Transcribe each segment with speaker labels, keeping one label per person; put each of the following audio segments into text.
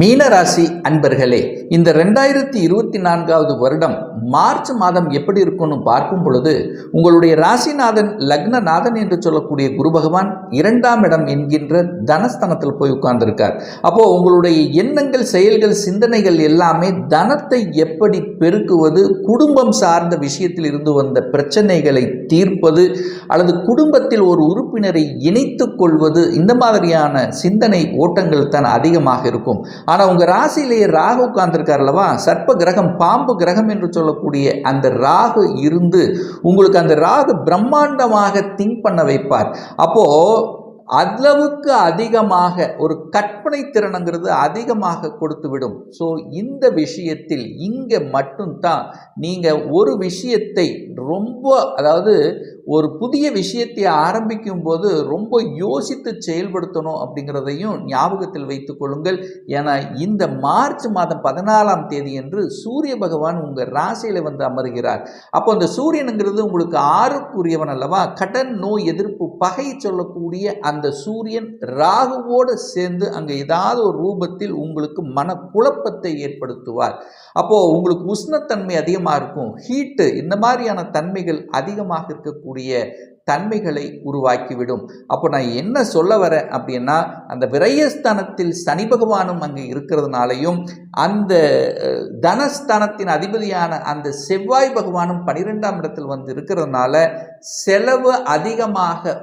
Speaker 1: மீனராசி அன்பர்களே இந்த ரெண்டாயிரத்தி இருபத்தி நான்காவது வருடம் மார்ச் மாதம் எப்படி இருக்கும்னு பார்க்கும் பொழுது உங்களுடைய ராசிநாதன் லக்னநாதன் என்று சொல்லக்கூடிய குரு பகவான் இரண்டாம் இடம் என்கின்ற தனஸ்தனத்தில் போய் உட்கார்ந்திருக்கார். அப்போ உங்களுடைய எண்ணங்கள் செயல்கள் சிந்தனைகள் எல்லாமே தனத்தை எப்படி பெருக்குவது குடும்பம் சார்ந்த விஷயத்தில் இருந்து வந்த பிரச்சனைகளை தீர்ப்பது அல்லது குடும்பத்தில் ஒரு உறுப்பினரை இணைத்துக் கொள்வது இந்த மாதிரியான சிந்தனை ஓட்டங்கள் தான் அதிகமாக இருக்கும். ஆனால் உங்கள் ராசியிலேயே ராகு உட்கார்ந்துருக்கார் அல்லவா? சர்ப்ப கிரகம் பாம்பு கிரகம் என்று சொல்லக்கூடிய அந்த ராகு இருந்து உங்களுக்கு அந்த ராகு பிரம்மாண்டமாக திங்க் பண்ண வைப்பார். அப்போ அளவுக்கு அதிகமாக ஒரு கற்பனை திறனுங்கிறது அதிகமாக கொடுத்து விடும் ஸோ இந்த விஷயத்தில் இங்கே மட்டும்தான் நீங்கள் ஒரு விஷயத்தை ரொம்ப அதாவது ஒரு புதிய விஷயத்தை ஆரம்பிக்கும் போது ரொம்ப யோசித்து செயல்படுத்தணும் அப்படிங்கிறதையும் ஞாபகத்தில் வைத்து கொள்ளுங்கள். ஏன்னா இந்த மார்ச் மாதம் பதினாலாம் தேதி என்று சூரிய பகவான் உங்கள் ராசியில் வந்து அமர்கிறார். அப்போ அந்த சூரியனுங்கிறது உங்களுக்கு ஆறுக்குரியவன் அல்லவா? கடன் நோய் எதிர்ப்பு பகை சொல்லக்கூடிய அந்த அந்த சூரியன் ராகுவோடு சேர்ந்து அங்கே ஏதாவது ஒரு ரூபத்தில் உங்களுக்கு மன குழப்பத்தை ஏற்படுத்துவார். அப்போது உங்களுக்கு உஷ்ணத்தன்மை அதிகமாக இருக்கும். ஹீட்டு இந்த மாதிரியான தன்மைகள் அதிகமாக இருக்கக்கூடிய தன்மைகளை உருவாக்கிவிடும். அப்போ நான் என்ன சொல்ல வரேன் அப்படின்னா அந்த விரயஸ்தானத்தில் சனி பகவானும் அங்கே இருக்கிறதுனாலையும் அந்த தனஸ்தானத்தின் அதிபதியான அந்த செவ்வாய் பகவானும் பனிரெண்டாம் இடத்தில் வந்து இருக்கிறதுனால செலவு அதிகமாக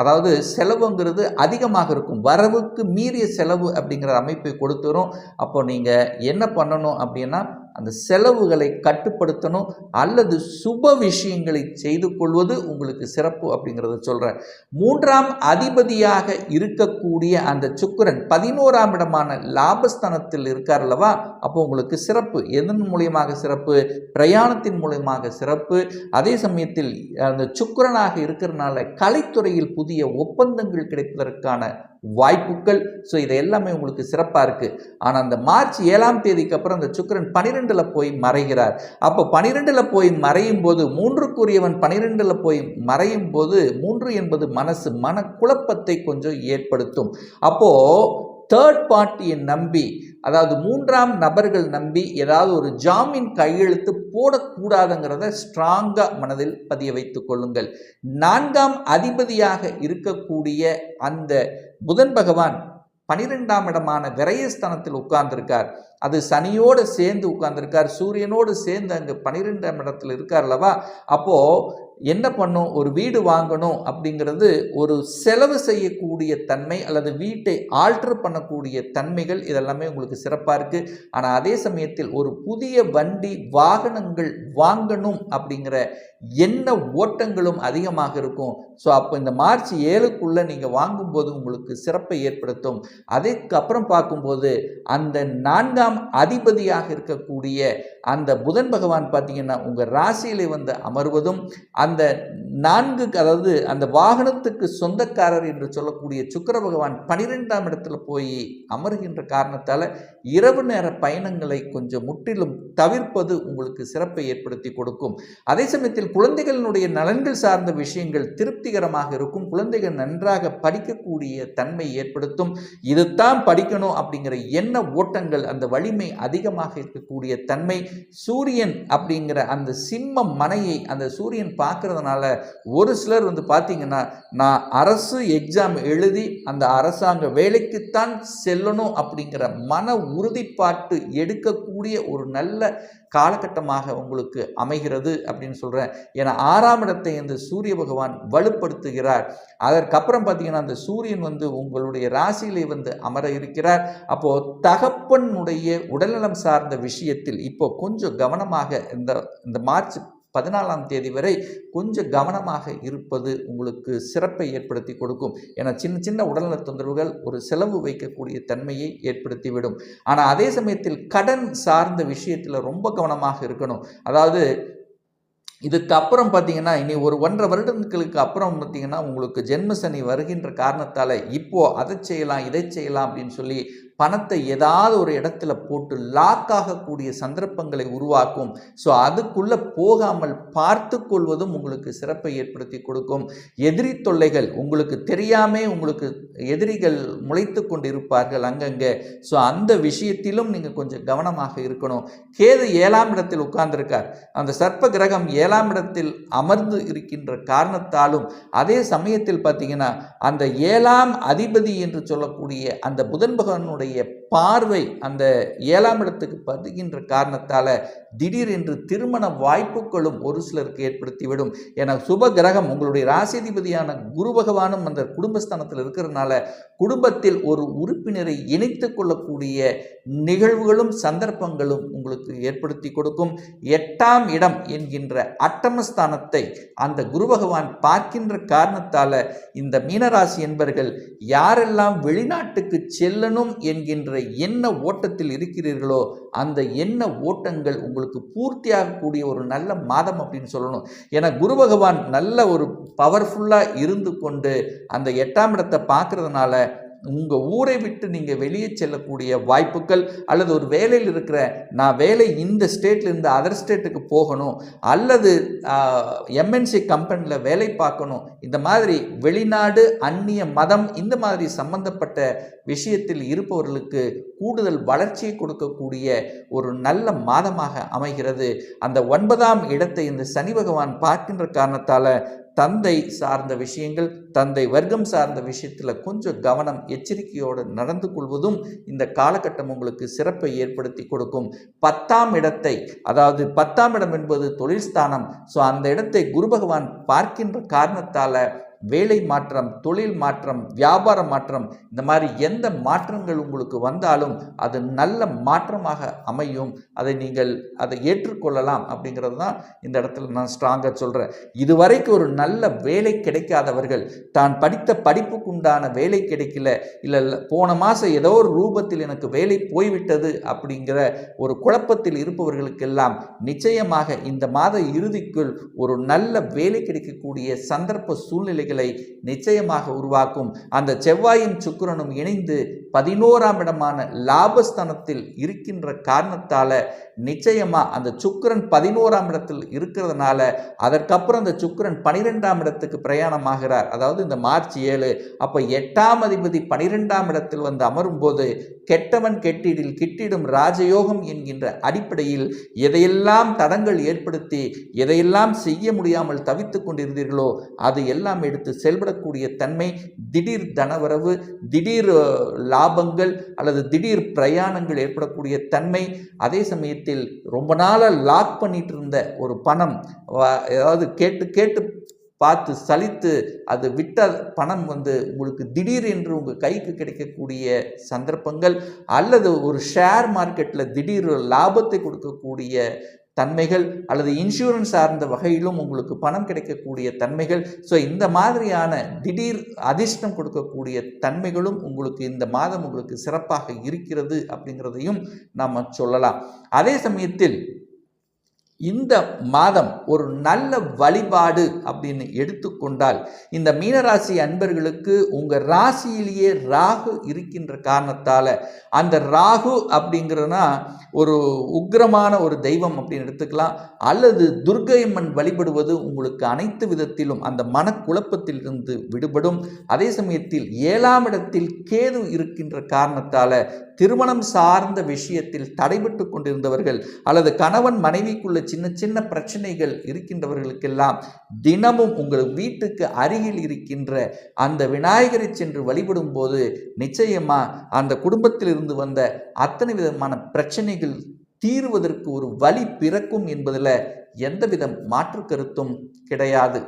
Speaker 1: அதாவது செலவுங்கிறது அதிகமாக இருக்கும். வரவுக்கு மீறிய செலவு அப்படிங்கிற அமைப்பை கொடுத்துரும். அப்போ நீங்கள் என்ன பண்ணணும் அப்படின்னா அந்த செலவுகளை கட்டுப்படுத்தணும் அல்லது சுப விஷயங்களை செய்து கொள்வது உங்களுக்கு சிறப்பு அப்படிங்கிறத சொல்கிறேன் மூன்றாம் அதிபதியாக இருக்கக்கூடிய அந்த சுக்கிரன் பதினோராம் இடமான லாபஸ்தானத்தில் இருக்கார் அல்லவா? அப்போ உங்களுக்கு சிறப்பு. எதன் மூலியமாக சிறப்பு? பிரயாணத்தின் மூலியமாக சிறப்பு. அதே சமயத்தில் அந்த சுக்கிரனாக இருக்கிறனால கலைத்துறையில் புதிய ஒப்பந்தங்கள் கிடைப்பதற்கான வாய்ப்புகள். ஸோ இது எல்லாமே உங்களுக்கு சிறப்பாக இருக்குது ஆனால் அந்த மார்ச் ஏழாம் தேதிக்கு அப்புறம் அந்த சுக்கிரன் பனிரெண்டில் போய் மறைகிறார். அப்போ பனிரெண்டில் போய் மறையும் போது மூன்றுக்குரியவன் பனிரெண்டில் போய் மறையும் போது மூன்று என்பது மனசு மனக்குழப்பத்தை கொஞ்சம் ஏற்படுத்தும். அப்போது தேர்ட் பார்ட்டியை நம்பி அதாவது மூன்றாம் நபர்கள் நம்பி ஏதாவது ஒரு ஜாமீன் கையெழுத்து போடக்கூடாதுங்கிறத ஸ்ட்ராங்காக மனதில் பதிய வைத்துக் கொள்ளுங்கள். நான்காம் அதிபதியாக இருக்கக்கூடிய அந்த புதன் பகவான் பனிரெண்டாம் இடமான விரயஸ்தானத்தில் உட்கார்ந்திருக்கார். அது சனியோடு சேர்ந்து உட்கார்ந்திருக்கார். சூரியனோடு சேர்ந்து அங்கே பனிரெண்டாம் இடத்தில் இருக்கார் அல்லவா? அப்போது என்ன பண்ணும்? ஒரு வீடு வாங்கணும் அப்படிங்கிறது ஒரு செலவு செய்யக்கூடிய தன்மை அல்லது வீட்டை ஆல்டர் பண்ணக்கூடிய தன்மைகள் இதெல்லாமே உங்களுக்கு சிறப்பாக இருக்குது ஆனால் அதே சமயத்தில் ஒரு புதிய வண்டி வாகனங்கள் வாங்கணும் அப்படிங்கிற என்ன ஓட்டங்களும் அதிகமாக இருக்கும். ஸோ அப்போ இந்த மார்ச் ஏழுக்குள்ளே நீங்கள் வாங்கும்போது உங்களுக்கு சிறப்பை ஏற்படுத்தும். அதுக்கப்புறம் பார்க்கும்போது அந்த நான்காம் அதிபதியாக இருக்கக்கூடிய அந்த புதன் பகவான் பார்த்தீங்கன்னா உங்கள் ராசியிலே வந்து அமர்வதும் அந்த நான்கு அதாவது அந்த வாகனத்துக்கு சொந்தக்காரர் என்று சொல்லக்கூடிய சுக்கர பகவான் பனிரெண்டாம் இடத்துல போய் அமர்கின்ற காரணத்தால் இரவு நேர பயணங்களை கொஞ்சம் முற்றிலும் தவிர்ப்பது உங்களுக்கு சிறப்பை ஏற்படுத்தி கொடுக்கும். அதே சமயத்தில் குழந்தைகளினுடைய நலன்கள் சார்ந்த விஷயங்கள் திருப்திகரமாக இருக்கும். குழந்தைகள் நன்றாக படிக்கக்கூடிய தன்மை ஏற்படுத்தும். இதுதான் படிக்கணும் அப்படிங்கிற எண்ண ஓட்டங்கள் அந்த வலிமை அதிகமாக இருக்கக்கூடிய தன்மை. சூரியன் அப்படிங்கிற அந்த சிம்ம மனையை அந்த சூரியன் பார்க்கறதுனால ஒரு சிலர் வந்து பார்த்தீங்கன்னா நான் அரசு எக்ஸாம் எழுதி அந்த அரசாங்க வேலைக்குத்தான் செல்லணும் அப்படிங்கிற மன உறுதிப்பாட்டு எடுக்கக்கூடிய ஒரு நல்ல காலகட்டமாக உங்களுக்கு அமைகிறது அப்படின்னு சொல்கிறேன் ஏன்னா ஆறாம் இடத்தை இந்த சூரிய பகவான் வலுப்படுத்துகிறார். அதற்கப்புறம் பார்த்தீங்கன்னா அந்த சூரியன் வந்து உங்களுடைய ராசியிலே வந்து அமர இருக்கிறார். அப்போது தகப்பனுடைய உடல்நலம் சார்ந்த விஷயத்தில் இப்போ கொஞ்சம் கவனமாக இந்த இந்த மார்ச் பதினாலாம் தேதி வரை கொஞ்சம் கவனமாக இருப்பது உங்களுக்கு சிறப்பை ஏற்படுத்தி கொடுக்கும். ஏன்னா சின்ன சின்ன உடல்நல தொந்தரவுகள் ஒரு செலவு வைக்கக்கூடிய தன்மையை ஏற்படுத்திவிடும். ஆனால் அதே சமயத்தில் கடன் சார்ந்த விஷயத்தில் ரொம்ப கவனமாக இருக்கணும். அதாவது இதுக்கு அப்புறம் பார்த்தீங்கன்னா இனி ஒரு ஒன்றரை வருடங்களுக்கு அப்புறம் பார்த்தீங்கன்னா உங்களுக்கு ஜென்ம சனி வருகின்ற காரணத்தால் இப்போது அதை செய்யலாம் இதை செய்யலாம் அப்படின்னு சொல்லி பணத்தை ஏதாவது ஒரு இடத்துல போட்டு லாக் ஆகக்கூடிய சந்தர்ப்பங்களை உருவாக்கும். ஸோ அதுக்குள்ளே போகாமல் பார்த்து கொள்வதும் உங்களுக்கு சிறப்பை ஏற்படுத்தி கொடுக்கும். எதிரி தொல்லைகள் உங்களுக்கு தெரியாமே உங்களுக்கு எதிரிகள் முளைத்து கொண்டு இருப்பார்கள் அங்கங்கே. ஸோ அந்த விஷயத்திலும் நீங்கள் கொஞ்சம் கவனமாக இருக்கணும். கேது ஏழாம் இடத்தில் உட்கார்ந்திருக்கார். அந்த சர்ப்ப கிரகம் ஏழாம் இடத்தில் அமர்ந்து இருக்கின்ற காரணத்தாலும் அதே சமயத்தில் பார்த்தீங்கன்னா அந்த ஏழாம் அதிபதி என்று சொல்லக்கூடிய அந்த புதன் பகவானுடைய ایم பார்வை அந்த ஏழாம் இடத்துக்கு பதுகின்ற காரணத்தால் திடீர் என்று திருமண வாய்ப்புகளும் ஒரு சிலருக்கு ஏற்படுத்திவிடும். என சுப கிரகம் உங்களுடைய ராசிதிபதியான குரு பகவானும் அந்த குடும்பஸ்தானத்தில் இருக்கிறதுனால குடும்பத்தில் ஒரு உறுப்பினரை இணைத்து கொள்ளக்கூடிய நிகழ்வுகளும் சந்தர்ப்பங்களும் உங்களுக்கு ஏற்படுத்தி கொடுக்கும். எட்டாம் இடம் என்கின்ற அட்டமஸ்தானத்தை அந்த குரு பகவான் பார்க்கின்ற காரணத்தால் இந்த மீனராசி என்பர்கள் யாரெல்லாம் வெளிநாட்டுக்கு செல்லணும் என்கின்ற எண்ண ஓட்டத்தில் இருக்கிறீர்களோ அந்த எண்ண ஓட்டங்கள் உங்களுக்கு பூர்த்தியாகக்கூடிய ஒரு நல்ல மாதம் அப்படின்னு சொல்லணும். ஏன்னா குரு பகவான் நல்ல ஒரு பவர்ஃபுல்லாக இருந்து கொண்டு அந்த எட்டாம் இடத்தை பார்க்கறதுனால உங்கள் ஊரை விட்டு நீங்கள் வெளியே செல்லக்கூடிய வாய்ப்புகள் அல்லது ஒரு வேலையில் இருக்கிற நான் வேலை இந்த ஸ்டேட்லேருந்து அதர் ஸ்டேட்டுக்கு போகணும் அல்லது எம்என்சி கம்பெனியில் வேலை பார்க்கணும் இந்த மாதிரி வெளிநாடு அந்நிய மதம் இந்த மாதிரி சம்பந்தப்பட்ட விஷயத்தில் இருப்பவர்களுக்கு கூடுதல் வளர்ச்சியை கொடுக்கக்கூடிய ஒரு நல்ல மாதமாக அமைகிறது. அந்த ஒன்பதாம் இடத்தை இந்த சனி பகவான் பார்க்கின்ற காரணத்தால் தந்தை சார்ந்த விஷயங்கள் தந்தை வர்க்கம் சார்ந்த விஷயத்தில் கொஞ்சம் கவனம் எச்சரிக்கையோடு நடந்து கொள்வதும் இந்த காலகட்டம் உங்களுக்கு சிறப்பை ஏற்படுத்தி கொடுக்கும். பத்தாம் இடத்தை அதாவது பத்தாம் இடம் என்பது தொழில் ஸ்தானம். ஸோ அந்த இடத்தை குரு பகவான் பார்க்கின்ற காரணத்தால் வேலை மாற்றம் தொழில் மாற்றம் வியாபார மாற்றம் இந்த மாதிரி எந்த மாற்றங்கள் உங்களுக்கு வந்தாலும் அது நல்ல மாற்றமாக அமையும். அதை நீங்கள் அதை ஏற்றுக்கொள்ளலாம் அப்படிங்கிறது தான் இந்த இடத்துல நான் ஸ்ட்ராங்காக சொல்கிறேன் இதுவரைக்கும் ஒரு நல்ல வேலை கிடைக்காதவர்கள் தான் படித்த படிப்புக்கு உண்டான வேலை கிடைக்கல இல்லை போன மாதம் ஏதோ ஒரு ரூபத்தில் எனக்கு வேலை போய்விட்டது அப்படிங்கிற ஒரு குழப்பத்தில் இருப்பவர்களுக்கெல்லாம் நிச்சயமாக இந்த மாத இறுதிக்குள் ஒரு நல்ல வேலை கிடைக்கக்கூடிய சந்தர்ப்ப சூழ்நிலை சூழ்நிலைகளை நிச்சயமாக உருவாக்கும். அந்த செவ்வாயும் சுக்கிரனும் இணைந்து பதினோராம் இடமான லாபஸ்தானத்தில் இருக்கின்ற காரணத்தால நிச்சயமாக அந்த சுக்கரன் பதினோராம் இடத்தில் இருக்கிறதுனால அதற்கப்புறம் அந்த சுக்கரன் பனிரெண்டாம் இடத்துக்கு பிரயாணமாகிறார். அதாவது இந்த மார்ச் ஏழு அப்போ எட்டாம் அதிபதி பனிரெண்டாம் இடத்தில் வந்து அமரும் போது கெட்டவன் கெட்டிடில் கிட்டிடும் ராஜயோகம் என்கின்ற அடிப்படையில் எதையெல்லாம் தடங்கள் ஏற்படுத்தி எதையெல்லாம் செய்ய முடியாமல் தவித்து கொண்டிருந்தீர்களோ அது எல்லாம் எடுத்து செயல்படக்கூடிய தன்மை திடீர் தனவரவு திடீர் லாபங்கள் அல்லது திடீர் பிரயாணங்கள் ஏற்படக்கூடிய தன்மை அதே சமயத்தில் ரொம்ப நாளாக லாக் பண்ணிட்டு இருந்த ஒரு பணம் ஏதாவது கேட்டு கேட்டு பார்த்து சலித்து அது விட்ட பணம் வந்து உங்களுக்கு திடீர் என்று உங்கள் கைக்கு கிடைக்கக்கூடிய சந்தர்ப்பங்கள் அல்லது ஒரு ஷேர் மார்க்கெட்டில் திடீர் லாபத்தை கொடுக்கக்கூடிய தன்மைகள் அல்லது இன்சூரன்ஸ் சார்ந்த வகையிலும் உங்களுக்கு பணம் கிடைக்கக்கூடிய தன்மைகள். ஸோ இந்த மாதிரியான திடீர் அதிர்ஷ்டம் கொடுக்கக்கூடிய தன்மைகளும் உங்களுக்கு இந்த மாதம் உங்களுக்கு சிறப்பாக இருக்கிறது அப்படிங்கிறதையும் நாம் சொல்லலாம். அதே சமயத்தில் இந்த மாதம் ஒரு நல்ல வழிபாடு அப்படின்னு எடுத்துக்கொண்டால் இந்த மீனராசி அன்பர்களுக்கு உங்கள் ராசியிலேயே ராகு இருக்கின்ற காரணத்தால் அந்த ராகு அப்படிங்கிறதுனா ஒரு உக்கிரமான ஒரு தெய்வம் அப்படின்னு எடுத்துக்கலாம். அல்லது துர்கையம்மன் வழிபடுவது உங்களுக்கு அனைத்து விதத்திலும் அந்த மனக்குழப்பத்திலிருந்து விடுபடும். அதே சமயத்தில் ஏழாம் இடத்தில் கேது இருக்கின்ற காரணத்தால் திருமணம் சார்ந்த விஷயத்தில் தடைபட்டு கொண்டிருந்தவர்கள் அல்லது கணவன் மனைவிக்குள்ள சின்ன சின்ன பிரச்சனைகள் இருக்கின்றவர்களுக்கெல்லாம் தினமும் உங்கள் வீட்டுக்கு அருகில் இருக்கின்ற அந்த விநாயகரை சென்று வழிபடும் போது நிச்சயமாக அந்த குடும்பத்தில் இருந்து வந்த அத்தனை விதமான பிரச்சனைகள் தீர்வதற்கு ஒரு வழி பிறக்கும் என்பதில் எந்தவித மாற்று கருத்தும் கிடையாது.